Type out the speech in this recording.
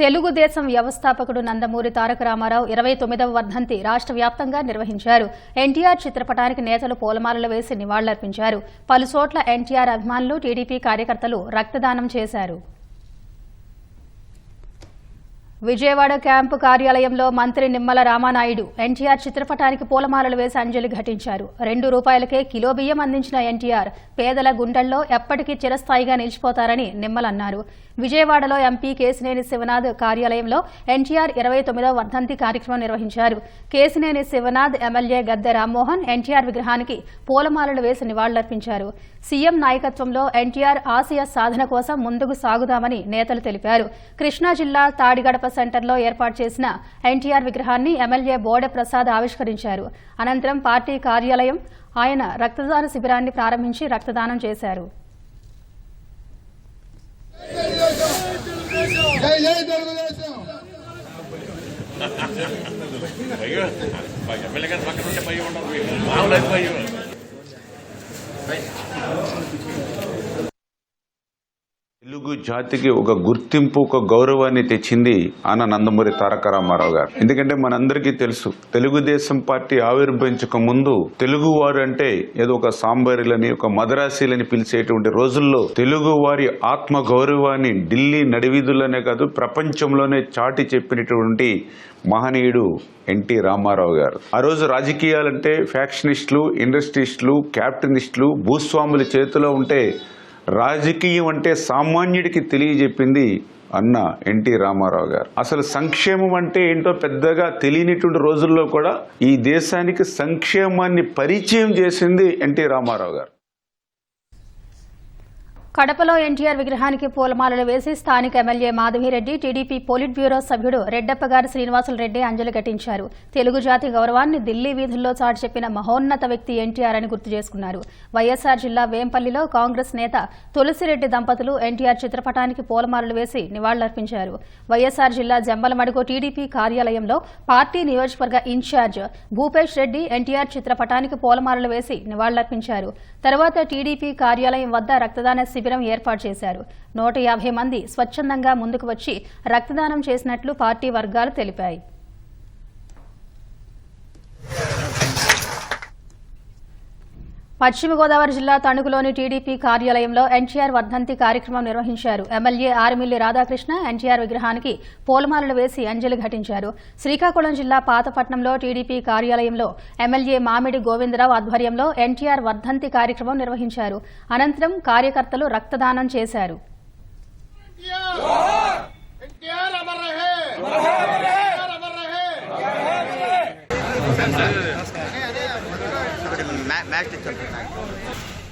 తెలుగుదేశం వ్యవస్థాపకుడు నందమూరి తారక రామారావు ఇరవై తొమ్మిదవ వర్ధంతి రాష్ట్ర వ్యాప్తంగా నిర్వహించారు. ఎన్టీఆర్ చిత్రపటానికి నేతలు పూలమాలలు వేసి నివాళులర్పించారు. పలుచోట్ల ఎన్టీఆర్ అభిమానులు టీడీపీ కార్యకర్తలు రక్తదానం చేశారు. విజయవాడ క్యాంపు కార్యాలయంలో మంత్రి నిమ్మల రామానాయుడు ఎన్టీఆర్ చిత్రపటానికి పూలమాలలు వేసి అంజలి ఘటించారు. రెండు రూపాయలకే కిలో బియ్యం అందించిన ఎన్టీఆర్ పేదల గుండెల్లో ఎప్పటికీ చిరస్థాయిగా నిలిచిపోతారని నిమ్మల్ అన్నారు. విజయవాడలో ఎంపీ కేసినేని శివనాథ్ కార్యాలయంలో ఎన్టీఆర్ ఇరవై తొమ్మిదవ వర్ధంతి కార్యక్రమం నిర్వహించారు. కేసినేని శివనాథ్ ఎమ్మెల్యే గద్దె రామ్మోహన్ ఎన్టీఆర్ విగ్రహానికి పూలమాలలు వేసి నివాళులర్పించారు. సీఎం నాయకత్వంలో ఎన్టీఆర్ ఆశయ సాధన కోసం ముందుకు సాగుదామని నేతలు తెలిపారు. కృష్ణా జిల్లా తాడిగడప సెంటర్లో ఏర్పాటు చేసిన ఎన్టీఆర్ విగ్రహాన్ని ఎమ్మెల్యే బోడె ప్రసాద్ ఆవిష్కరించారు. అనంతరం పార్టీ కార్యాలయం ఆయన రక్తదాన శిబిరాన్ని ప్రారంభించి రక్తదానం చేశారు. జై జై తెలుగుదేశం భయం ఎమ్మెల్యే గారి పక్కన ఉంటే భయం ఉండదు మామూలు భయం తెలుగు జాతికి ఒక గుర్తింపు ఒక గౌరవాన్ని తెచ్చింది ఆన నందమూరి తారక రామారావు గారు. ఎందుకంటే మనందరికీ తెలుసు తెలుగుదేశం పార్టీ ఆవిర్భవించక ముందు తెలుగు వారు అంటే ఏదో ఒక సాంబారిలని ఒక మదరాసీలని పిలిచేటువంటి రోజుల్లో తెలుగు వారి ఆత్మ గౌరవాన్ని ఢిల్లీ నడివీధుల్లోనే కాదు ప్రపంచంలోనే చాటి చెప్పినటువంటి మహనీయుడు ఎన్టీ రామారావు గారు. ఆ రోజు రాజకీయాలంటే ఫ్యాక్షనిస్టులు ఇండస్ట్రీస్టులు క్యాపిటలిస్టులు భూస్వాముల చేతిలో ఉంటే రాజకీయం అంటే సామాన్యుడికి తెలియజెప్పింది అన్న ఎన్టీ రామారావు గారు. అసలు సంక్షేమం అంటే ఏంటో పెద్దగా తెలియనిటువంటి రోజుల్లో కూడా ఈ దేశానికి సంక్షేమాన్ని పరిచయం చేసింది ఎన్టీ రామారావు గారు. కడపలో ఎన్టీఆర్ విగ్రహానికి పూలమాలలు వేసి స్థానిక MLA Madhavi Reddy TDP polit bureau సభ్యుడు రెడ్డప్పగారి శ్రీనివాసులరెడ్డి అంజలి ఘటించారు తెలుగు జాతి గౌరవాన్ని ఢిల్లీ వీధుల్లో చాటి చెప్పిన మహోన్నత వ్యక్తి ఎన్టీఆర్ అని గుర్తు చేసుకున్నారు. వైఎస్ఆర్ జిల్లా వేంపల్లిలో కాంగ్రెస్ నేత తులసిరెడ్డి దంపతులు ఎన్టీఆర్ చిత్రపటానికి పూలమాలలు వేసి నివాళులర్పించారు. వైఎస్ఆర్ జిల్లా జంబలమడుగు టీడీపీ కార్యాలయంలో పార్టీ నియోజకవర్గ in charge Bhupesh Reddy NTR చిత్రపటానికి పూలమాలలు వేసి నివాళులర్పించారు. తర్వాత టీడీపీ కార్యాలయం వద్ద రక్తదాన శిబిరం ఏర్పాటు చేశారు. నూట యాభై మంది స్వచ్ఛందంగా ముందుకు వచ్చి రక్తదానం చేసినట్లు పార్టీ వర్గాలు తెలిపాయి. పశ్చిమ గోదావరి జిల్లా తణుకులోని టీడీపీ కార్యాలయంలో ఎన్టీఆర్ వర్ధంతి కార్యక్రమం నిర్వహించారు. ఎమ్మెల్యే ఆర్మిల్లి రాధాకృష్ణ ఎన్టీఆర్ విగ్రహానికి పూలమాలలు వేసి అంజలి ఘటించారు. శ్రీకాకుళం జిల్లా పాతపట్నంలో టీడీపీ కార్యాలయంలో ఎమ్మెల్యే మామిడి గోవిందరావు ఆధ్వర్యంలో ఎన్టీఆర్ వర్ధంతి కార్యక్రమం నిర్వహించారు. అనంతరం కార్యకర్తలు రక్తదానం చేశారు. magnet, magnet.